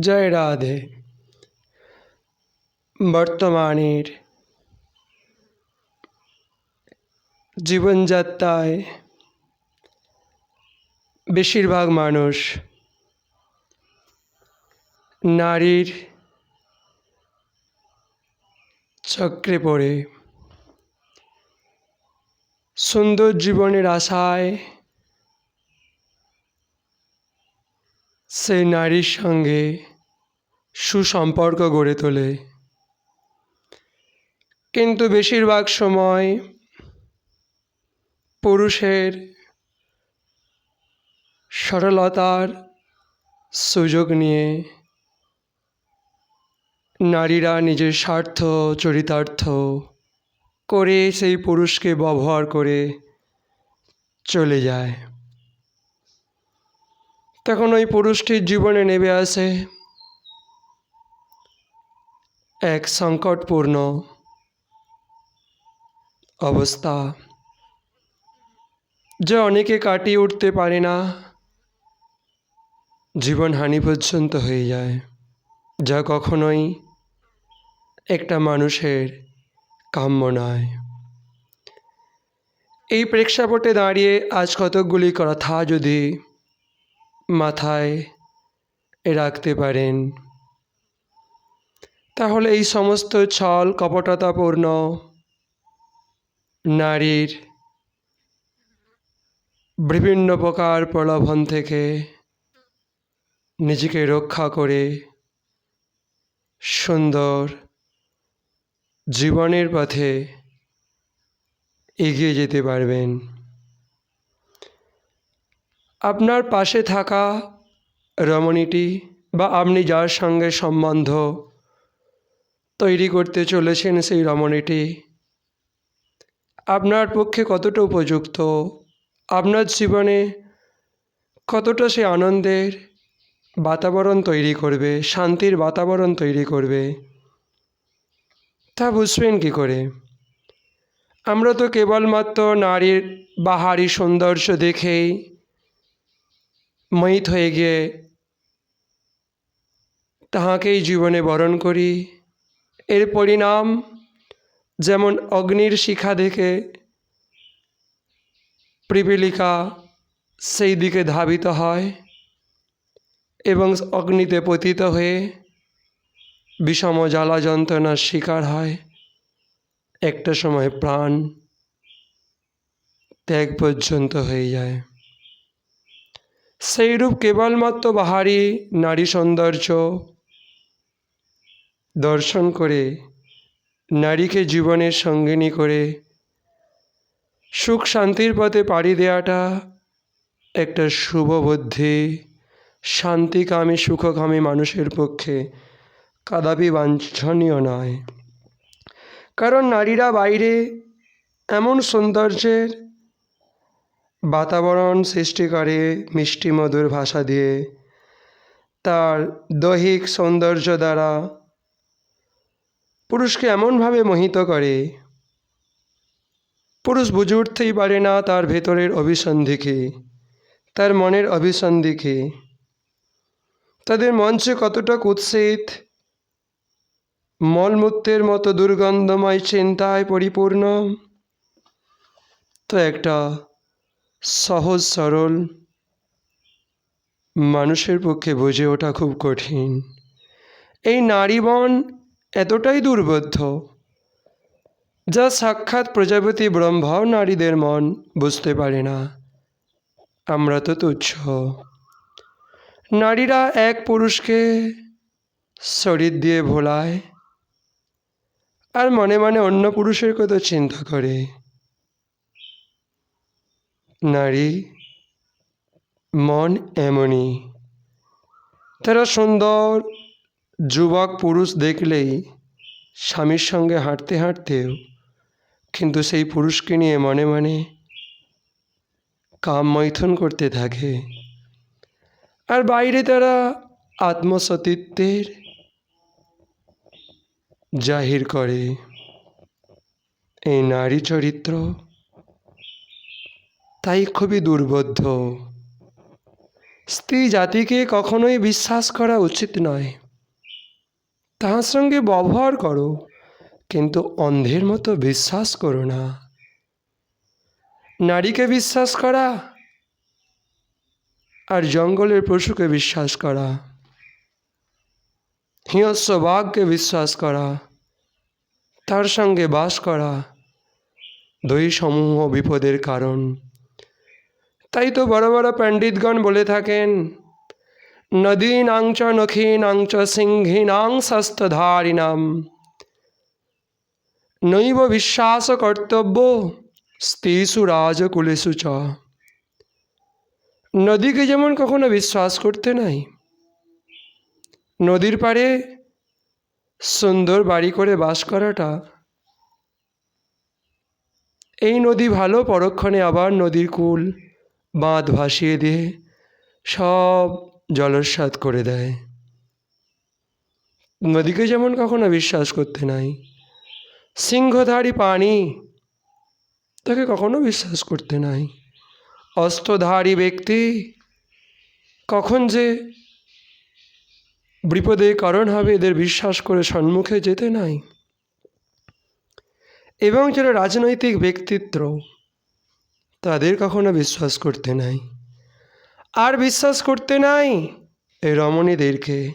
জয় রাধে। বর্তমানের জীবনযাত্রায় বেশিরভাগ মানুষ নারীর চক্রে পড়ে। সুন্দর জীবনের আশায় সেই নারীর সঙ্গে সুসম্পর্ক গড়ে তোলে। কিন্তু বেশিরভাগ সময় পুরুষের সরলতার সুযোগ নিয়ে নারীরা নিজের স্বার্থ, চরিতার্থ করে সেই পুরুষকে ব্যবহার করে চলে যায়। তখন ওই পুরুষটির জীবনে নেমে আসে। এক সংকটপূর্ণ অবস্থা, যা অনেকে কাটিয়ে উঠতে পারে না। জীবনহানি পর্যন্ত হয়ে যায়, যা কখনোই একটা মানুষের কাম্য নয়। এই প্রেক্ষাপটে দাঁড়িয়ে আজ কতকগুলি কথা যদি মাথায় রাখতে পারেন। তাহলে এই সমস্ত ছল কপটতাপূর্ণ নারীর বিভিন্ন প্রকার প্রলোভন থেকে নিজেকে রক্ষা করে সুন্দর জীবনের পথে এগিয়ে যেতে পারবেন। আপনার পাশে থাকা রমণীটি বা আপনি যার সঙ্গে সম্বন্ধ তৈরি করতে চলেছেন সেই রমণীটি, আপনার পক্ষে কতটা উপযুক্ত? আপনার জীবনে কতটা সে আনন্দের বাতাবরণ তৈরি করবে, শান্তির বাতাবরণ তৈরি করবে, তা বুঝবেন কী করে? আমরা তো কেবলমাত্র নারীর বাহারি সৌন্দর্য দেখেই মহিত হয়ে গিয়ে তাহাকেই জীবনে বরণ করি। এর পরিণাম যেমন অগ্নির শিখা দেখে পিপীলিকা সেই দিকে ধাবিত হয় এবং অগ্নিতে পতিত হয়ে বিষম জ্বালা যন্ত্রণার শিকার হয়। একটা সময় প্রাণ ত্যাগ পর্যন্ত হয়ে যায়। সেইরূপ কেবলমাত্র বাহারি নারী সৌন্দর্য দর্শন করে, নারীকে জীবনের সঙ্গিনী করে, সুখ শান্তির পথে পাড়ি দেওয়াটা একটা শুভ বুদ্ধি। শান্তিকামী, সুখকামী মানুষের পক্ষে কাদাপি বাঞ্ছনীয় নয়। কারণ নারীরা বাইরে এমন সৌন্দর্যের বাতাবরণ সৃষ্টি করে মিষ্টি মধুর ভাষা দিয়ে তার দৈহিক সৌন্দর্য দ্বারা পুরুষকে এমনভাবে মোহিত করে। পুরুষ বুঝে উঠতেই পারে না তার ভেতরের অভিসন্ধিকে তার মনের অভিসন্ধিকে তাদের মঞ্চে কতটা কুৎসিত, মলমূত্রের মতো দুর্গন্ধময় চিন্তায় পরিপূর্ণ। তো একটা সহজ, সরল, মানুষের পক্ষে বুঝে ওঠা খুব কঠিন। এই নারীবন এতটাই দুর্বোধ্য, যা সাক্ষাৎ প্রজাপতি ব্রহ্মাও নারীদের মন বুঝতে পারে না। আমরা তো তুচ্ছ। নারীরা এক পুরুষকে শরীর দিয়ে ভোলায়, আর মনে মনে অন্য পুরুষের কথা চিন্তা করে। নারী, মন এমনই। তারা সুন্দর, যুবক, পুরুষ দেখলেই স্বামীর সঙ্গে হাঁটতে হাঁটতেও কিন্তু সেই পুরুষকে নিয়ে মনে মনে কাম মৈথুন করতে থাকে। আর বাইরে তারা আত্মসতীত্বের জাহির করে। এই নারী চরিত্র তাই খুবই দুর্বোধ্য। স্ত্রী জাতিকে কখনোই বিশ্বাস করা উচিত নয়। তাহার সঙ্গে ব্যবহার করো, কিন্তু অন্ধের মতো বিশ্বাস করো না। নারীকে বিশ্বাস করা আর জঙ্গলের পশুকে বিশ্বাস করা। হিংস্র বাঘকে বিশ্বাস করা, তার সঙ্গে বাস করা দুই সমূহ বিপদের কারণ। তাই তো বড় বড় পণ্ডিতগণ বলে থাকেন নদীনাং চ নখীনাং চ সিংহীনাং শস্ত্রধারিণাম নৈব বিশ্বাস কর্তব্য স্ত্রীষু রাজকুলেষু চ। নদীকে যেমন কখনো বিশ্বাস করতে নাই, নদীর পাড়ে সুন্দর বাড়ি করে বাস করাটা, এই নদী ভালো পরক্ষণে আবার নদীর কূল। বাঁধ ভাসিয়ে দিয়ে সব জলস্বাদ করে দেয়। নদীকে যেমন কখনো বিশ্বাস করতে নাই, সিংহধারী পানি তাকে কখনো বিশ্বাস করতে নাই। অস্ত্রধারী ব্যক্তি কখন যে বিপদে কারণ হবে এদের বিশ্বাস করে সম্মুখে যেতে নাই। এবং যারা রাজনৈতিক ব্যক্তিত্ব তাদের কখনো বিশ্বাস করতে নাই। আর বিশ্বাস করতে নাই এই রমণীদেরকে।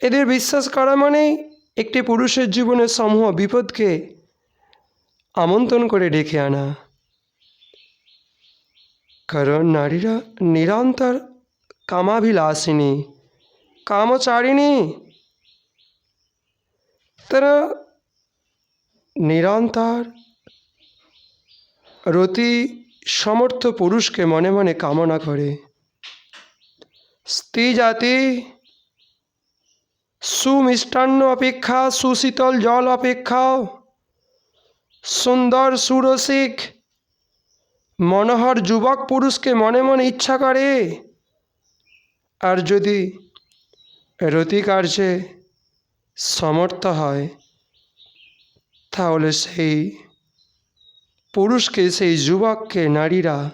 এদের বিশ্বাস করা মানে একটি পুরুষের জীবনের সমূহ বিপদকে আমন্ত্রণ করে ডেকে আনা। কারণ নারীরা নিরন্তর কামাভিলাসিনী কামচারিণী। তারা নিরন্তর রতি সমর্থ পুরুষকে মনে মনে কামনা করে। স্ত্রী জাতি, সুমিষ্টান্ন অপেক্ষা, সুশীতল জল অপেক্ষাও সুন্দর সুরসিক, মনোহর যুবক পুরুষকে মনে মনে ইচ্ছা করে। আর যদি রতি কার্যে সমর্থ হয়, তাহলে সেই পুরুষকে সেই যুবককে নারীরা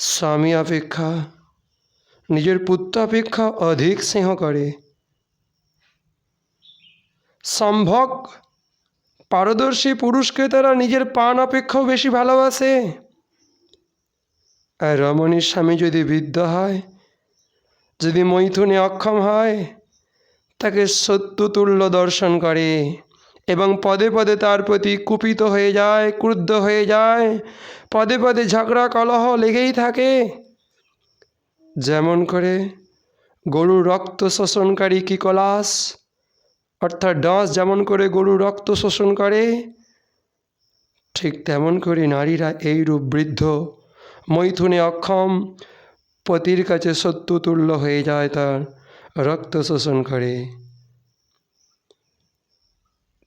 স্বামী অপেক্ষা, নিজের পুত্র অপেক্ষা অধিক স্নেহ করে। সম্ভব পারদর্শী পুরুষকে তারা নিজের পান অপেক্ষাও বেশি ভালোবাসে। আর রমণীর স্বামী যদি বৃদ্ধ হয়, যদি মৈথুনে অক্ষম হয়, তাকে সত্যতুল্য দর্শন করে। এবং পদে পদে তার প্রতি কুপিত হয়ে যায়, ক্রুদ্ধ হয়ে যায়। পদে পদে ঝগড়া কলহ লেগেই থাকে। যেমন করে গরুর রক্ত শোষণকারী কিকলাস অর্থাৎ ডাঁস যেমন করে গরু রক্ত শোষণ করে, ঠিক তেমন করে নারীরা এইরূপ বৃদ্ধ মৈথুনে অক্ষম পতির কাছে সত্যতুল্য হয়ে যায় তার রক্ত শোষণ করে।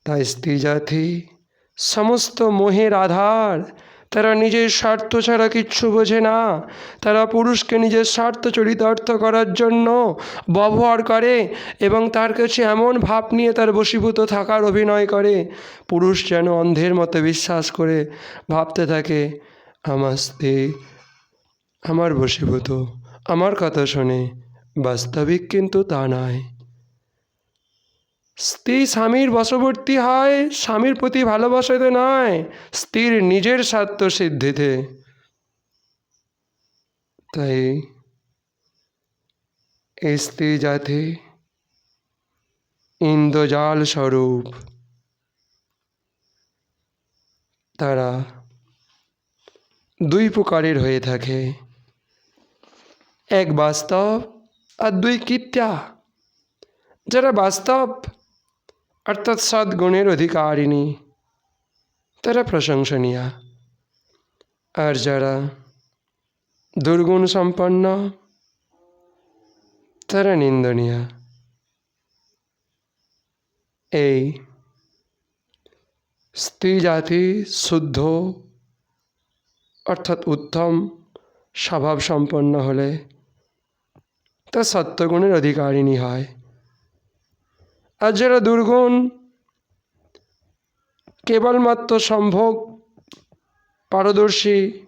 তাই স্ত্রী জাতি, সমস্ত মোহের আধার, তারা নিজের স্বার্থ ছাড়া কিচ্ছু বোঝে না। তারা পুরুষকে নিজের স্বার্থ চরিতার্থ করার জন্য ব্যবহার করে এবং তার কাছে এমন ভাব নিয়ে তার বশীভূত থাকার অভিনয় করে। পুরুষ যেন অন্ধের মতো বিশ্বাস করে, ভাবতে থাকে, আমার স্ত্রী, আমার বশীভূত, আমার কথা শোনে, বাস্তবিক কিন্তু তা নয়। স্ত্রী স্বামীর বশবর্তী হয়, স্বামীর প্রতি ভালোবাসাতে নয়, স্ত্রীর নিজের স্বার্থ সিদ্ধিতে। তাই এই স্ত্রী জাতি ইন্দ্রজাল স্বরূপ। তারা দুই প্রকারের হয়ে থাকে। এক বাস্তব আর দুই কৃত্যা। যারা বাস্তব অর্থাৎ সদ্গুণের অধিকারিণী। তারা প্রশংসনীয়া। আর যারা দুর্গুণ সম্পন্ন তারা নিন্দনীয়া। এই স্ত্রী জাতি শুদ্ধ, অর্থাৎ উত্তম স্বভাব সম্পন্ন হলে তা সত্যগুণের অধিকারিণী হয়। আর যারা দুর্গুণ, কেবলমাত্র সম্ভোগ, পারদর্শী,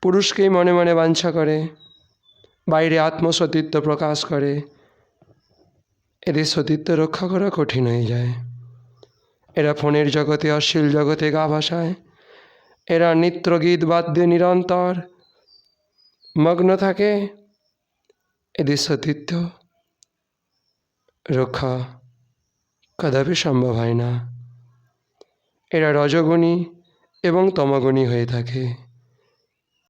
পুরুষকেই মনে মনে বাঞ্ছা করে, বাইরে আত্মসতীত্ব প্রকাশ করে, এদের সতীত্ব রক্ষা করা কঠিন হয়ে যায়। এরা ফোনের জগতে অশ্লীল জগতে গা ভাসায়, এরা নিত্য গীত বাদ্যে নিরন্তর মগ্ন থাকে, এদের সতীত্ব রক্ষা কদাপি সম্ভব হয় না। এরা রজগুণী এবং তমগুণী হয়ে থাকে।